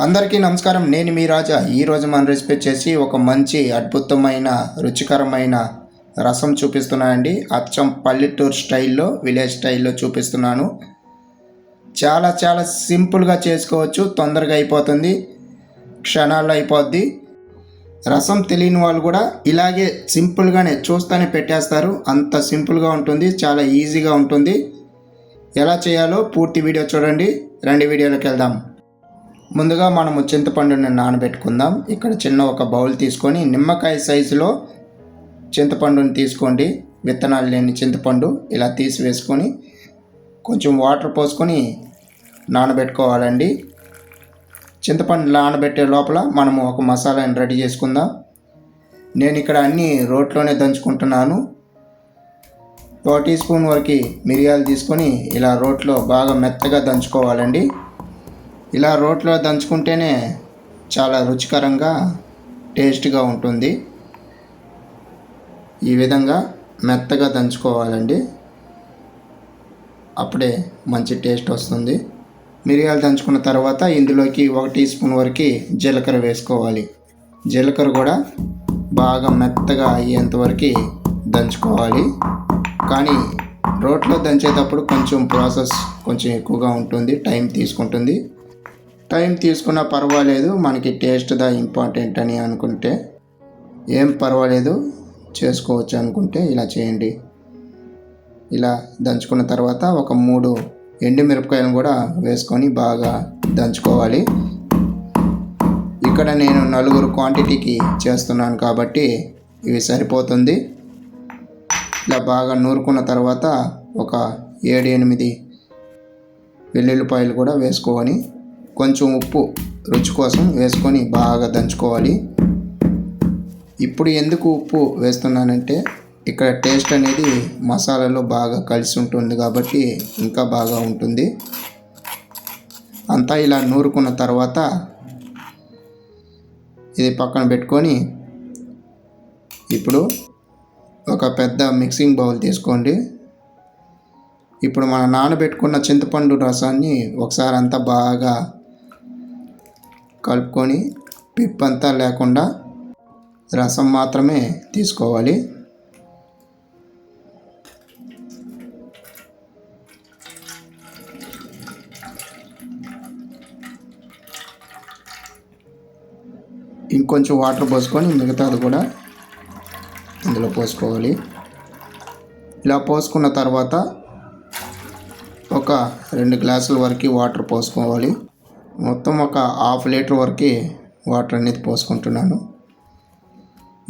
అందరికీ నమస్కారం. నేను మీ రాజా. ఈరోజు మన రెసిపీ చేసి ఒక మంచి అద్భుతమైన రుచికరమైన రసం చూపిస్తున్నానండి. అచ్చం పల్లెటూరు స్టైల్లో విలేజ్ స్టైల్లో చూపిస్తున్నాను. చాలా చాలా సింపుల్గా చేసుకోవచ్చు. తొందరగా అయిపోతుంది. క్షణాల్లో అయిపోద్ది. రసం తెలియని వాళ్ళు కూడా ఇలాగే సింపుల్గానే చూస్తూనే పెట్టేస్తారు. అంత సింపుల్గా ఉంటుంది. చాలా ఈజీగా ఉంటుంది. ఎలా చేయాలో పూర్తి వీడియో చూడండి. రెండు వీడియోలోకి వెళ్దాం. ముందుగా మనము చింతపండుని నానబెట్టుకుందాం. ఇక్కడ చిన్న ఒక బౌల్ తీసుకొని నిమ్మకాయ సైజులో చింతపండుని తీసుకోండి. విత్తనాలు లేని చింతపండు ఇలా తీసి వేసుకొని కొంచెం వాటర్ పోసుకొని నానబెట్టుకోవాలండి. చింతపండు నానబెట్టే లోపల మనము ఒక మసాలాని రెడీ చేసుకుందాం. నేను ఇక్కడ అన్నీ రోట్లోనే దంచుకుంటున్నాను. ఒక టీ స్పూన్ వరకు మిరియాలు తీసుకొని ఇలా రోట్లో బాగా మెత్తగా దంచుకోవాలండి. ఇలా రోట్లో దంచుకుంటేనే చాలా రుచికరంగా టేస్ట్గా ఉంటుంది. ఈ విధంగా మెత్తగా దంచుకోవాలండి. అప్పుడే మంచి టేస్ట్ వస్తుంది. మిరియాలు దంచుకున్న తర్వాత ఇందులోకి ఒక టీ స్పూన్ వరకు జీలకర్ర వేసుకోవాలి. జీలకర్ర కూడా బాగా మెత్తగా అయ్యేంత వరకు దంచుకోవాలి. కానీ రోట్లో దంచేటప్పుడు కొంచెం ప్రాసెస్ కొంచెం ఎక్కువగా ఉంటుంది టైం తీసుకుంటుంది. టైం తీసుకున్నా పర్వాలేదు మనకి టేస్ట్ దా ఇంపార్టెంట్ అని అనుకుంటే ఏం పర్వాలేదు చేసుకోవచ్చు అనుకుంటే ఇలా చేయండి. ఇలా దంచుకున్న తర్వాత ఒక మూడు ఎండు మిరపకాయలను కూడా వేసుకొని బాగా దంచుకోవాలి. ఇక్కడ నేను నలుగురు క్వాంటిటీకి చేస్తున్నాను కాబట్టి ఇవి సరిపోతుంది. ఇలా బాగా నూరుకున్న తర్వాత ఒక ఏడు ఎనిమిది వెల్లుల్లిపాయలు కూడా వేసుకొని కొంచెం ఉప్పు రుచి కోసం వేసుకొని బాగా దంచుకోవాలి. ఇప్పుడు ఎందుకు ఉప్పు వేస్తున్నానంటే ఇక్కడ టేస్ట్ అనేది మసాలాలో బాగా కలిసి ఉంటుంది కాబట్టి ఇంకా బాగా ఉంటుంది. అంతా ఇలా నూరుకున్న తర్వాత ఇది పక్కన పెట్టుకొని ఇప్పుడు ఒక పెద్ద మిక్సింగ్ బౌల్ తీసుకోండి. ఇప్పుడు మన నానబెట్టుకున్న చింతపండు రసాన్ని ఒకసారి అంతా బాగా కలుపుకొని పిప్పంతా లేకుండా రసం మాత్రమే తీసుకోవాలి. ఇంకొంచెం వాటర్ పోసుకొని మిగతాది కూడా ఇందులో పోసుకోవాలి. ఇలా పోసుకున్న తర్వాత ఒక రెండు గ్లాసుల వరకు వాటర్ పోసుకోవాలి. మొత్తం ఒక హాఫ్ లీటర్ వరకు వాటర్ అనేది పోసుకుంటున్నాను.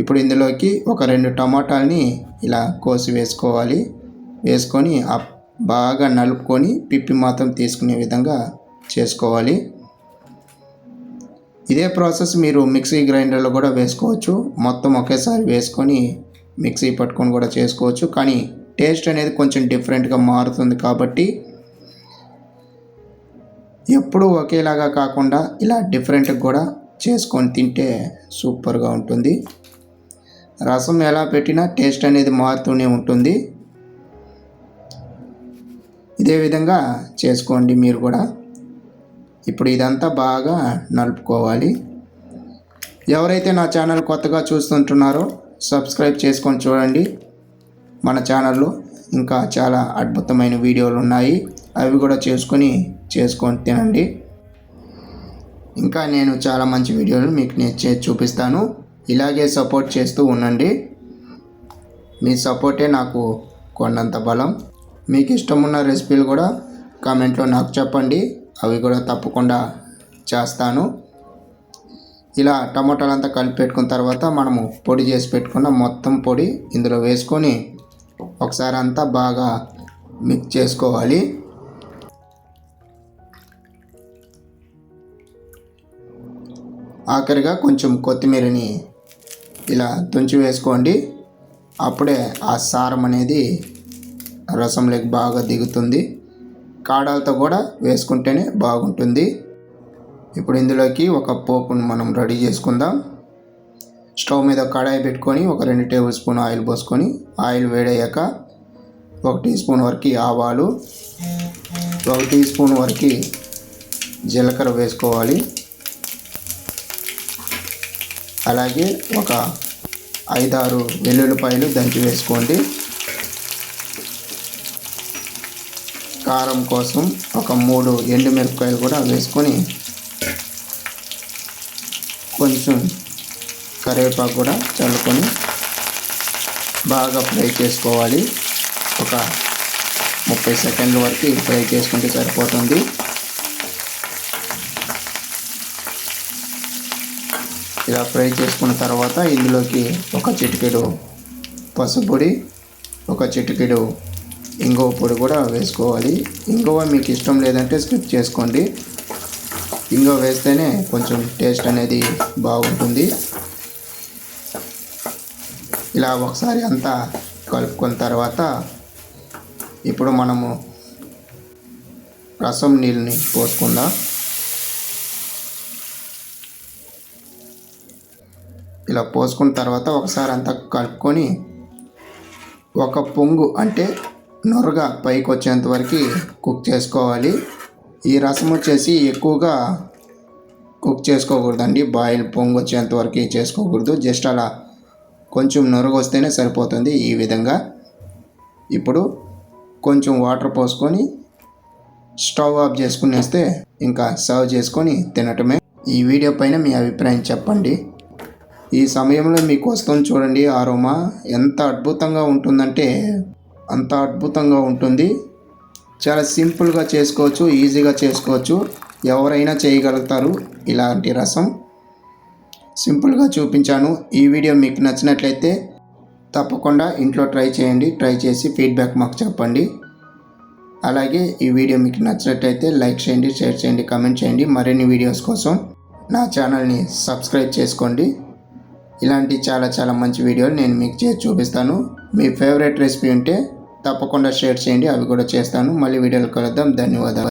ఇప్పుడు ఇందులోకి ఒక రెండు టమాటాలని ఇలా కోసి వేసుకోవాలి. వేసుకొని బాగా నలుపుకొని పిప్పి మాత్రం తీసుకునే విధంగా చేసుకోవాలి. ఇదే ప్రాసెస్ మీరు మిక్సీ గ్రైండర్లో కూడా వేసుకోవచ్చు. మొత్తం ఒకేసారి వేసుకొని మిక్సీ పట్టుకొని కూడా చేసుకోవచ్చు. కానీ టేస్ట్ అనేది కొంచెం డిఫరెంట్గా మారుతుంది కాబట్టి ఎప్పుడూ ఒకేలాగా కాకుండా ఇలా డిఫరెంట్గా కూడా చేసుకొని తింటే సూపర్గా ఉంటుంది. రసం ఎలా పెట్టినా టేస్ట్ అనేది మారుతూనే ఉంటుంది. ఇదే విధంగా చేసుకోండి మీరు కూడా. ఇప్పుడు ఇదంతా బాగా నలుపుకోవాలి. ఎవరైతే నా ఛానల్ కొత్తగా చూస్తుంటున్నారో సబ్స్క్రైబ్ చేసుకొని చూడండి. మన ఛానల్లో ఇంకా చాలా అద్భుతమైన వీడియోలు ఉన్నాయి. అవి కూడా చేసుకొని చేసుకొని తినండి. ఇంకా నేను చాలా మంచి వీడియోలు మీకు నేను చేసి చూపిస్తాను. ఇలాగే సపోర్ట్ చేస్తూ ఉండండి. మీ సపోర్టే నాకు కొండంత బలం. మీకు ఇష్టమున్న రెసిపీలు కూడా కామెంట్లో నాకు చెప్పండి. అవి కూడా తప్పకుండా చేస్తాను. ఇలా టమాటాలంతా కలిపి పెట్టుకున్న తర్వాత మనము పొడి చేసి పెట్టుకున్న మొత్తం పొడి ఇందులో వేసుకొని ఒకసారి అంతా బాగా మిక్స్ చేసుకోవాలి. ఆఖరిగా కొంచెం కొత్తిమీరని ఇలా తుంచి వేసుకోండి. అప్పుడే ఆ సారం అనేది రసంలోకి బాగా దిగుతుంది. కాడాలతో కూడా వేసుకుంటేనే బాగుంటుంది. ఇప్పుడు ఇందులోకి ఒక పోపును మనం రెడీ చేసుకుందాం. స్టవ్ మీద కడాయి పెట్టుకొని ఒక రెండు టేబుల్ స్పూన్ ఆయిల్ పోసుకొని ఆయిల్ వేడయ్యాక ఒక టీ స్పూన్ వరకు ఆవాలు ఒక టీ స్పూన్ వరకు జీలకర్ర వేసుకోవాలి. అలాగే ఒక ఐదారు వెల్లుల్లిపాయలు దంచి వేసుకోండి. కారం కోసం ఒక మూడు ఎండుమిరపకాయలు కూడా వేసుకొని కొంచెం కరివేపాకు కూడా చల్లుకొని బాగా ఫ్రై చేసుకోవాలి. ఒక ముప్పై సెకండ్ల వరకు ఫ్రై చేసుకుంటే సరిపోతుంది. ఇలా ఫ్రై చేసుకున్న తర్వాత ఇందులోకి ఒక చిటికెడు పసుపు పొడి ఒక చిటికెడు ఇంగువ పొడి కూడా వేసుకోవాలి. ఇంగువ మీకు ఇష్టం లేదంటే స్కిప్ చేసుకోండి. ఇంగువ వేస్తేనే కొంచెం టేస్ట్ అనేది బాగుంటుంది. ఇలా ఒకసారి అంతా కలుపుకున్న తర్వాత ఇప్పుడు మనము రసం నీళ్ళని పోసుకుందాం. ఇలా పోసుకున్న తర్వాత ఒకసారి అంతా కలుపుకొని ఒక పొంగు అంటే నొరగ పైకి వచ్చేంత వరకు కుక్ చేసుకోవాలి. ఈ రసం వచ్చేసి ఎక్కువగా కుక్ చేసుకోకూడదండి. బాయిల్ పొంగు వచ్చేంత వరకు చేసుకోకూడదు. జస్ట్ అలా కొంచెం నొరగ వస్తేనే సరిపోతుంది ఈ విధంగా. ఇప్పుడు కొంచెం వాటర్ పోసుకొని స్టవ్ ఆఫ్ చేసుకునేస్తే ఇంకా సర్వ్ చేసుకొని తినటమే. ఈ వీడియో పైన మీ అభిప్రాయం చెప్పండి. ఈ సమయంలో మీకు వస్తుంది చూడండి ఆరోమా. ఎంత అద్భుతంగా ఉంటుందంటే అంత అద్భుతంగా ఉంటుంది. చాలా సింపుల్గా చేసుకోవచ్చు ఈజీగా చేసుకోవచ్చు. ఎవరైనా చేయగలుగుతారు ఇలాంటి రసం. సింపుల్గా చూపించాను. ఈ వీడియో మీకు నచ్చినట్లయితే తప్పకుండా ఇంట్లో ట్రై చేయండి. ట్రై చేసి ఫీడ్బ్యాక్ మాకు చెప్పండి. అలాగే ఈ వీడియో మీకు నచ్చినట్లయితే లైక్ చేయండి షేర్ చేయండి కమెంట్ చేయండి. మరిన్ని వీడియోస్ కోసం నా ఛానల్ని సబ్స్క్రైబ్ చేసుకోండి. ఇలాంటి చాలా చాలా మంచి వీడియోలు నేను మీకు చేసి చూపిస్తాను. మీ ఫేవరెట్ రెసిపీ ఉంటే తప్పకుండా షేర్ చేయండి. అవి కూడా చేస్తాను. మళ్ళీ వీడియోలు కలుద్దాం. ధన్యవాదాలు.